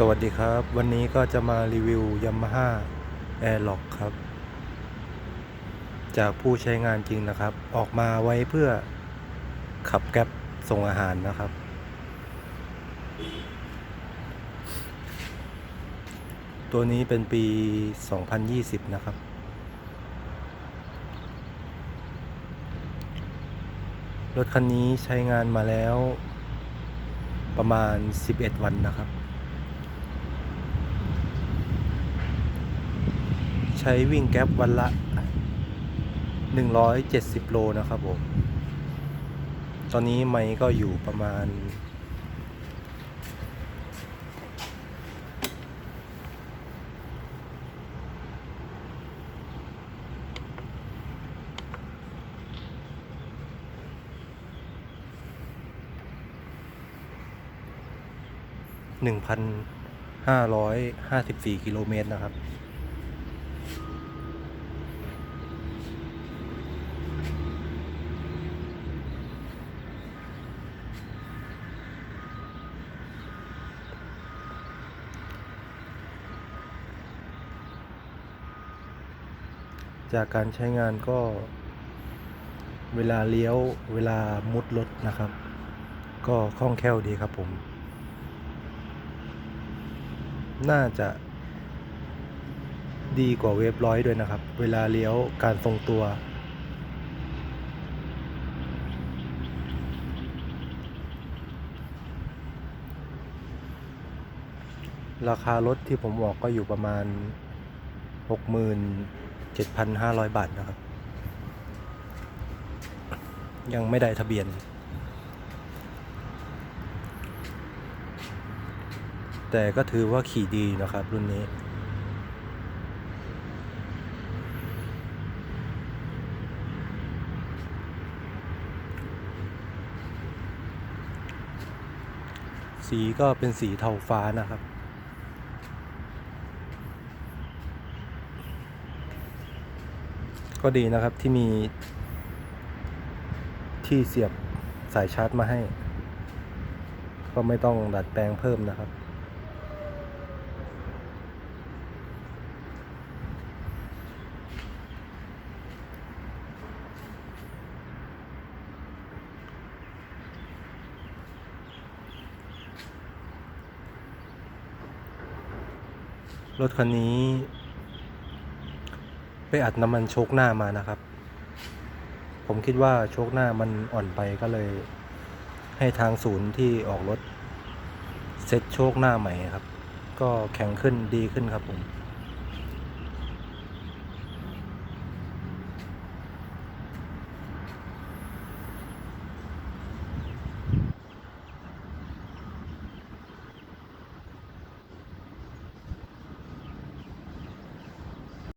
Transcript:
สวัสดีครับ วันนี้ก็จะมารีวิว Yamaha Airlock ครับ จากผู้ใช้งานจริงนะครับ ออกมาไว้เพื่อขับแก๊ปส่งอาหารนะครับ ตัวนี้เป็นปี 2020 นะครับ รถคันนี้ใช้งานมาแล้วประมาณ 11 วันนะครับ ช้วิ่งแก๊ปวันละ 170 โลนะครับผม ตอนนี้ไมค์ก็อยู่ประมาณ 1,554 กิโลเมตรนะครับ จากการใช้งานก็เวลาเลี้ยวเวลามุดรถนะครับ ก็คล่องแคล่วดีครับผม น่าจะดีกว่าเวฟร้อยด้วยนะครับ เวลาเลี้ยวการทรงตัว ราคารถที่ผมบอกก็อยู่ประมาณ 7,500 บาทนะครับ ยังไม่ได้ทะเบียน แต่ก็ถือว่าขี่ดีนะครับ รุ่นนี้ สีก็เป็นสีเทาฟ้านะครับ ก็ดีนะครับที่มีที่เสียบสายชาร์จมาให้ ก็ไม่ต้องดัดแปลงเพิ่มนะครับ รถคันนี้ ไปอัดน้ำมันโชกหน้ามานะครับ ผมคิดว่าโชกหน้ามันอ่อนไปก็เลย ให้ทางศูนย์ที่ออกรถเซ็ตโชกหน้าใหม่ครับ ก็แข็งขึ้นดีขึ้นครับผม